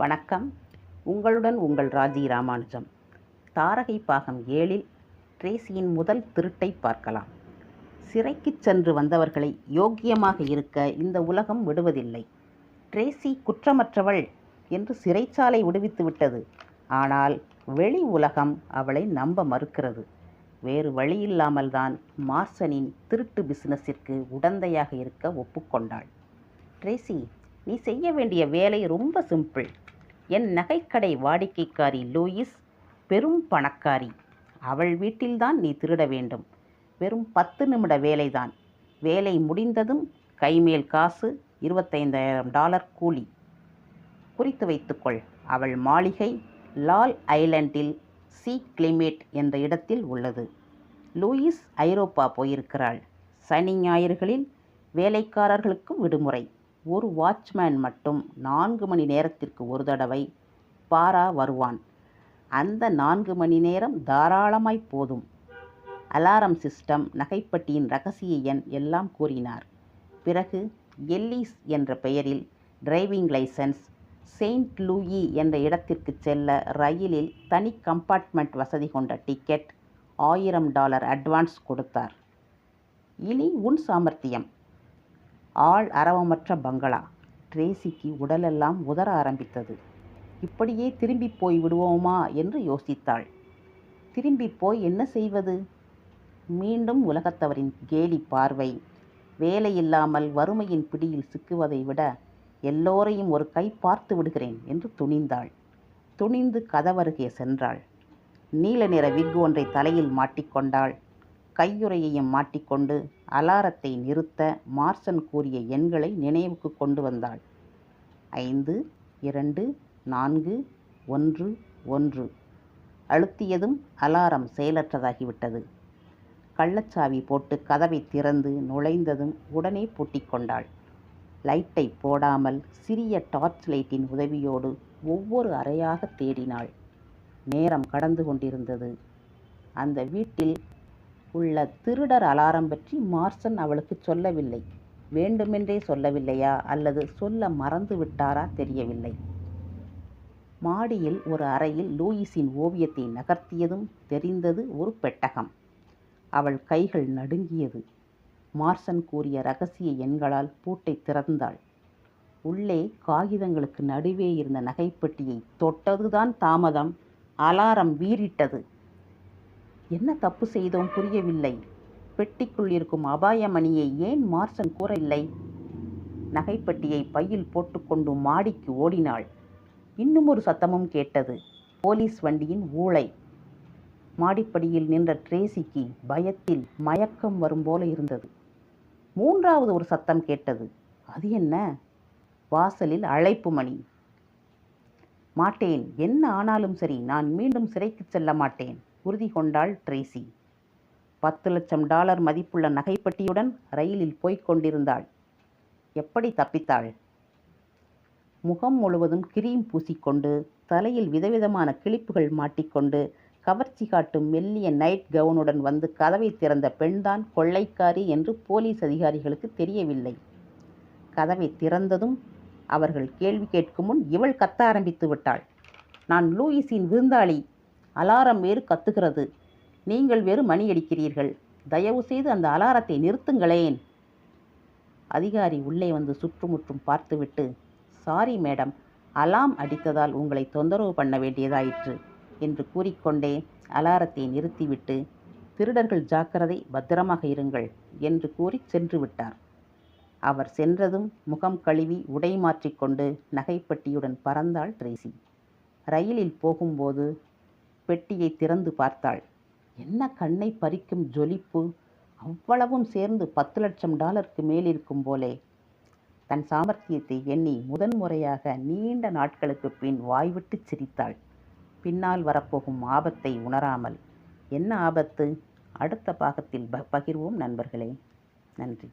வணக்கம். உங்களுடன் உங்கள் ராஜி ராமானுஜம். தாரகை பாகம் ஏழில் ட்ரேசியின் முதல் திருட்டை பார்க்கலாம். சிறைக்குச் சென்று வந்தவர்களை யோக்கியமாக இருக்க இந்த உலகம் விடுவதில்லை. ட்ரேசி குற்றமற்றவள் என்று சிறைச்சாலை விடுவித்து விட்டது. ஆனால் வெளி உலகம் அவளை நம்ப மறுக்கிறது. வேறு வழியில்லாமல் தான் மார்சனின் திருட்டு பிசினஸிற்கு உடந்தையாக இருக்க ஒப்புக்கொண்டாள். ட்ரேசி நீ செய்ய வேண்டிய வேலை ரொம்ப சிம்பிள் என் நகைக்கடை வாடிக்கைக்காரி லூயிஸ் பெரும் பணக்காரி. அவள் வீட்டில்தான் நீ திருட வேண்டும். வெறும் பத்து நிமிட வேலைதான். வேலை முடிந்ததும் கைமேல் காசு இருபத்தைந்தாயிரம் டாலர் கூலி. குறித்து வைத்துக்கொள். அவள் மாளிகை லால் ஐலண்டில் சி கிளிமேட் என்ற இடத்தில் உள்ளது. லூயிஸ் ஐரோப்பா போயிருக்கிறாள். சனி ஞாயிறுகளில் வேலைக்காரர்களுக்கும் விடுமுறை. ஒரு வாட்ச்மேன் மட்டும் நான்கு மணி நேரத்திற்கு ஒரு தடவை பாரா வருவான். அந்த நான்கு மணி நேரம் தாராளமாய் போதும். அலாரம் சிஸ்டம் நகைப்பட்டியின் ரகசிய எண் எல்லாம் கூறினார். பிறகு எல்லிஸ் என்ற பெயரில் டிரைவிங் லைசன்ஸ் செயின்ட் லூயி என்ற இடத்திற்கு செல்ல ரயிலில் தனி கம்பார்ட்மெண்ட் வசதி கொண்ட டிக்கெட் ஆயிரம் டாலர் அட்வான்ஸ் கொடுத்தார். இனி உன் சாமர்த்தியம். ஆள் அரவமற்ற பங்களா. ட்ரேசிக்கு உடலெல்லாம் உதற ஆரம்பித்தது. இப்படியே திரும்பி போய் விடுவோமா? என்று யோசித்தாள். திரும்பி போய் என்ன செய்வது? மீண்டும் உலகத்தவரின் கேலி பார்வை. வேலையில்லாமல் வறுமையின் பிடியில் சிக்குவதை விட எல்லோரையும் ஒரு கை பார்த்து விடுகிறேன் என்று துணிந்தாள். துணிந்து கதவருகே சென்றாள். நீல நிற விக் ஒன்றை தலையில் மாட்டிக்கொண்டாள் கையுறையையும் மாட்டிக்கொண்டு அலாரத்தை நிறுத்த மார்சன் கூறிய எண்களை நினைவுக்கு கொண்டு வந்தாள். ஐந்து இரண்டு நான்கு ஒன்று ஒன்று. அழுத்தியதும் அலாரம் செயலற்றதாகிவிட்டது. கள்ளச்சாவி போட்டு கதவை திறந்து நுழைந்ததும் உடனே பூட்டிக்கொண்டாள் லைட்டை போடாமல் சிறிய டார்ச் லைட்டின் உதவியோடு ஒவ்வொரு அறையாக தேடினாள். நேரம் கடந்து கொண்டிருந்தது. அந்த வீட்டில் உள்ள திருடர் அலாரம் பற்றி மார்சன் அவளுக்கு சொல்லவில்லை. வேண்டுமென்றே சொல்லவில்லையா? அல்லது சொல்ல மறந்து விட்டாரா? தெரியவில்லை. மாடியில் ஒரு அறையில் லூயிஸின் ஓவியத்தை நகர்த்தியதும் தெரிந்தது ஒரு பெட்டகம். அவள் கைகள் நடுங்கியது. மார்சன் கூறிய ரகசிய எண்களால் பூட்டை திறந்தாள். உள்ளே காகிதங்களுக்கு நடுவே இருந்த நகைப்பெட்டியை தொட்டதுதான் தாமதம். அலாரம் வீறிட்டது. என்ன தப்பு செய்தோம் புரியவில்லை. பெட்டிக்குள் இருக்கும் அபாய மணியை ஏன் மார்சன் கூறவில்லை? நகைப்பெட்டியை பையில் போட்டுக்கொண்டு மாடிக்கு ஓடினாள். இன்னும் ஒரு சத்தமும் கேட்டது. போலீஸ் வண்டியின் ஊளை மாடிப்படியில் நின்ற ட்ரேசிக்கு பயத்தில் மயக்கம் வரும் போல இருந்தது. மூன்றாவது ஒரு சத்தம் கேட்டது. அது என்ன? வாசலில் அழைப்பு மணி. மாட்டேன். என்ன ஆனாலும் சரி நான் மீண்டும் சிறைக்கு செல்ல மாட்டேன். உறுதி கொண்டாள் ட்ரேசி. பத்து லட்சம் டாலர் மதிப்புள்ள நகைப்பட்டியுடன் ரயிலில் போய்க் கொண்டிருந்தாள். எப்படி தப்பித்தாள்? முகம் முழுவதும் கிரீம் பூசிக்கொண்டு தலையில் விதவிதமான கிளிப்புகள் மாட்டிக்கொண்டு கவர்ச்சி காட்டும் மெல்லிய நைட் கவுனுடன் வந்து கதவை திறந்த பெண்தான் கொள்ளைக்காரி என்று போலீஸ் அதிகாரிகளுக்கு தெரியவில்லை. கதவை திறந்ததும் அவர்கள் கேள்வி கேட்கும் முன் இவள் கத்த ஆரம்பித்து விட்டாள். நான் லூயிஸின் விருந்தாளி அலாரம் வேறு கத்துகிறது. நீங்கள் வேறு மணி அடிக்கிறீர்கள். தயவு செய்து அந்த அலாரத்தை நிறுத்துங்களேன். அதிகாரி உள்ளே வந்து சுற்றுமுற்றும் பார்த்துவிட்டு சாரி மேடம் அலாம் அடித்ததால் உங்களை தொந்தரவு பண்ண வேண்டியதாயிற்று என்று கூறிக்கொண்டே அலாரத்தை நிறுத்திவிட்டு திருடர்கள் ஜாக்கிரதை பத்திரமாக இருங்கள் என்று கூறி சென்று விட்டார். அவர் சென்றதும் முகம் கழுவி உடை மாற்றிக்கொண்டு நகைப்பட்டியுடன் பறந்தாள் ட்ரேசி. ரயிலில் போகும்போது பெட்டியை திறந்து பார்த்தாள். என்ன கண்ணை பறிக்கும் ஜொலிப்பு? அவ்வளவும் சேர்ந்து பத்து லட்சம் டாலருக்கு மேல் இருக்கும் போலே. தன் சாமர்த்தியத்தை எண்ணி முதன்முறையாக நீண்ட நாட்களுக்கு பின் வாய்விட்டு சிரித்தாள். பின்னால் வரப்போகும் ஆபத்தை உணராமல் என்ன ஆபத்து? அடுத்த பாகத்தில் ப பகிர்வோம் நண்பர்களே. நன்றி.